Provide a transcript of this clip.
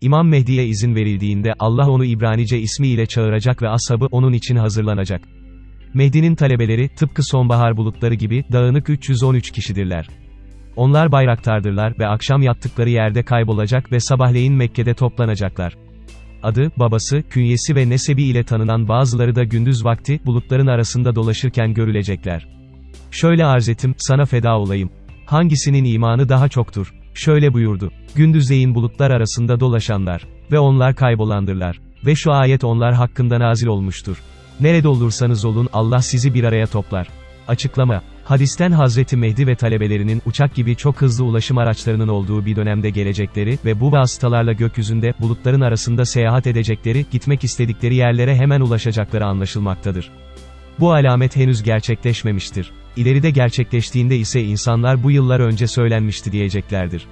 İmam Mehdi'ye izin verildiğinde Allah onu İbranice ismi ile çağıracak ve ashabı onun için hazırlanacak. Mehdi'nin talebeleri, tıpkı sonbahar bulutları gibi, dağınık 313 kişidirler. Onlar bayraktardırlar ve akşam yattıkları yerde kaybolacak ve sabahleyin Mekke'de toplanacaklar. Adı, babası, künyesi ve nesebi ile tanınan bazıları da gündüz vakti, bulutların arasında dolaşırken görülecekler. Şöyle arz ettim, sana feda olayım. Hangisinin imanı daha çoktur? Şöyle buyurdu. Gündüzleyin bulutlar arasında dolaşanlar. Ve onlar kaybolandırlar. Ve şu ayet onlar hakkında nazil olmuştur. Nerede olursanız olun Allah sizi bir araya toplar. Açıklama. Hadisten Hazreti Mehdi ve talebelerinin uçak gibi çok hızlı ulaşım araçlarının olduğu bir dönemde gelecekleri ve bu vasıtalarla gökyüzünde bulutların arasında seyahat edecekleri, gitmek istedikleri yerlere hemen ulaşacakları anlaşılmaktadır. Bu alamet henüz gerçekleşmemiştir. İleride gerçekleştiğinde ise insanlar bu yıllar önce söylenmişti diyeceklerdir.